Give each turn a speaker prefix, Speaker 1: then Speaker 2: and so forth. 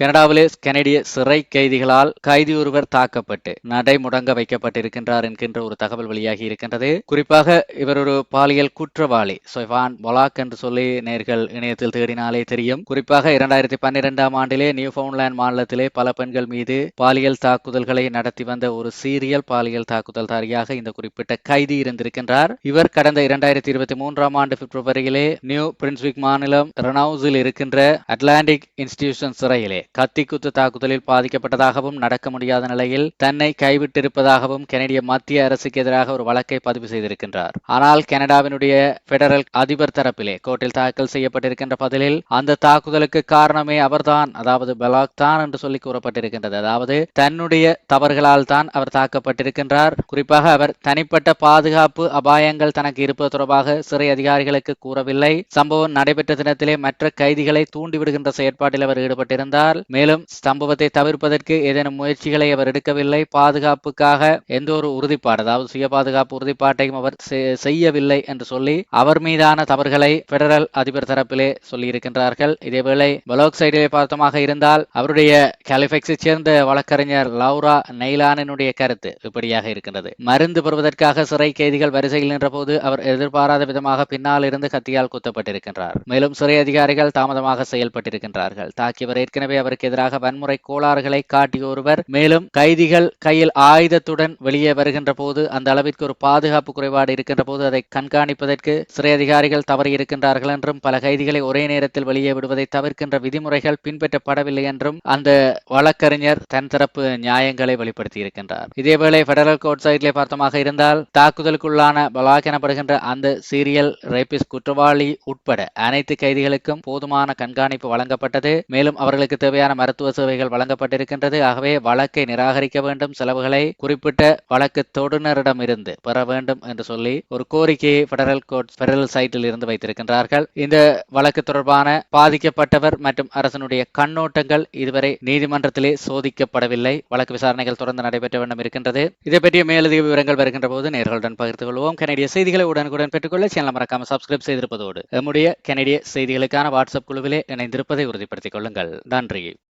Speaker 1: கனடாவிலே கனடிய சிறை கைதிகளால் கைதி ஒருவர் தாக்கப்பட்டு நடைமுடங்க வைக்கப்பட்டிருக்கின்றார் என்கின்ற ஒரு தகவல் வெளியாகி இருக்கின்றது. குறிப்பாக இவர் ஒரு பாலியல் குற்றவாளி சொய்வான் பொலாக் என்று சொல்லி நேர்கள் இணையத்தில் தேடினாலே தெரியும். குறிப்பாக இரண்டாயிரத்தி பன்னிரெண்டாம் ஆண்டிலே நியூ ஃபவுண்ட்லேண்ட் மாநிலத்திலே பல பெண்கள் மீது பாலியல் தாக்குதல்களை நடத்தி வந்த ஒரு சீரியல் பாலியல் தாக்குதல்தாரியாக இந்த குறிப்பிட்ட கைதி இருந்திருக்கின்றார். இவர் கடந்த இரண்டாயிரத்தி இருபத்தி மூன்றாம் ஆண்டு பிப்ரவரியிலே நியூ பிரின்ஸ்விக் மாநிலம் ரெனவுஸில் இருக்கின்ற அட்லாண்டிக் இன்ஸ்டிடியூஷன் சிறையிலே கத்திக்குத்து தாக்குதலில் பாதிக்கப்பட்டதாகவும் நடக்க முடியாத நிலையில் தன்னை கைவிட்டிருப்பதாகவும் கனடிய மத்திய அரசுக்கு எதிராக ஒரு வழக்கை பதிவு செய்திருக்கின்றார். ஆனால் கனடாவினுடைய பெடரல் அதிபர் தரப்பிலே கோர்ட்டில் தாக்கல் செய்யப்பட்டிருக்கின்ற பதிலில் அந்த தாக்குதலுக்கு காரணமே அவர்தான் அதாவது பெலாக் தான் என்று சொல்லி கூறப்பட்டிருக்கின்றது. அதாவது தன்னுடைய தவறுகளால் தான் அவர் தாக்கப்பட்டிருக்கின்றார். குறிப்பாக அவர் தனிப்பட்ட பாதுகாப்பு அபாயங்கள் தனக்கு இருப்பது தொடர்பாக சிறை அதிகாரிகளுக்கு கூறவில்லை. சம்பவம் நடைபெற்ற தினத்திலே மற்ற கைதிகளை தூண்டிவிடுகின்ற செயற்பாட்டில் அவர் ஈடுபட்டிருந்தார். மேலும் சம்பவத்தை தவிர்ப்பதற்கு ஏதேனும் முயற்சிகளை அவர் எடுக்கவில்லை. பாதுகாப்புக்காக எந்த ஒரு உறுதிப்பாடு அதாவது சுய பாதுகாப்பு உறுதிப்பாட்டையும் அவர் செய்யவில்லை என்று சொல்லி அவர் மீதான தவறுகளை பெடரல் அதிபர் தரப்பிலே சொல்லியிருக்கின்றார்கள். இதேவேளை பலோக் சைடிலே பார்த்தமாக இருந்தால் அவருடைய கலிபெக்ஸை சேர்ந்த வழக்கறிஞர் லவுரா நெய்லானினுடைய கருத்து இப்படியாக இருக்கின்றது. மருந்து பெறுவதற்காக சிறை கைதிகள் வரிசையில் நின்றபோது அவர் எதிர்பாராத விதமாக பின்னால் இருந்து கத்தியால் குத்தப்பட்டிருக்கின்றார். மேலும் சிறை அதிகாரிகள் தாமதமாக செயல்பட்டிருக்கின்றார்கள். தாக்கியவர் ஏற்கனவே அவருக்கு எதிராக வன்முறை கோளாறுகளை காட்டிய ஒருவர் மேலும் கைதிகள் கையில் ஆயுதத்துடன் வெளியே வருகின்ற போது அந்த அளவிற்கு ஒரு பாதுகாப்பு குறைபாடு இருக்கின்ற போது அதை கண்காணிப்பதற்கு சிறை அதிகாரிகள் தவறி இருக்கின்றார்கள் என்றும் பல கைதிகளை ஒரே நேரத்தில் வெளியே விடுவதை தவிர்க்கின்ற விதிமுறைகள் பின்பற்றப்படவில்லை என்றும் அந்த வழக்கறிஞர் தன் தரப்பு நியாயங்களை வெளிப்படுத்தி இருக்கின்றார் இதேவேளை பெடரல் கோர்ட் சைட்லே பார்த்தமாக இருந்தால் தாக்குதலுக்குள்ளான பலாக் எனப்படுகின்ற அந்த சீரியல் ரேபிஸ் குற்றவாளி உட்பட அனைத்து கைதிகளுக்கும் போதுமான கண்காணிப்பு வழங்கப்பட்டது. மேலும் அவர்களுக்கு தேவையான மருத்துவ சேவைகள் வழங்கப்பட்டிருக்கின்றது. ஆகவே வழக்கை நிராகரிக்க வேண்டும். செலவுகளை குறிப்பிட்ட வழக்கு தொடுநரிடம் இருந்து பெற வேண்டும் என்று சொல்லி ஒரு கோரிக்கையை பெடரல் கோர்ட் பெடரல் சைட்டில் இருந்து வைத்திருக்கின்றார்கள். இந்த வழக்கு தொடர்பான பாதிக்கப்பட்டவர் மற்றும் அரசனுடைய கண்ணோட்டங்கள் இதுவரை நீதிமன்றத்திலே சோதிக்கப்படவில்லை. வழக்கு விசாரணைகள் தொடர்ந்து நடைபெற்ற வேண்டும் இருக்கின்றது. இதை பற்றிய மேலதிக விவரங்கள் வருகின்ற போது நேர்களுடன் பகிர்ந்து கொள்வோம். கனடிய செய்திகளை உடனுக்குடன் பெற்றுக்கொள்ள சேனல் மறக்காம சப்ஸ்கிரைப் செய்திருப்பதோடு நம்முடைய கனடிய செய்திகளுக்கான வாட்ஸ்அப் குழுவிலே இணைந்திருப்பதை உறுதிப்படுத்திக் கொள்ளுங்கள். நன்றி. think it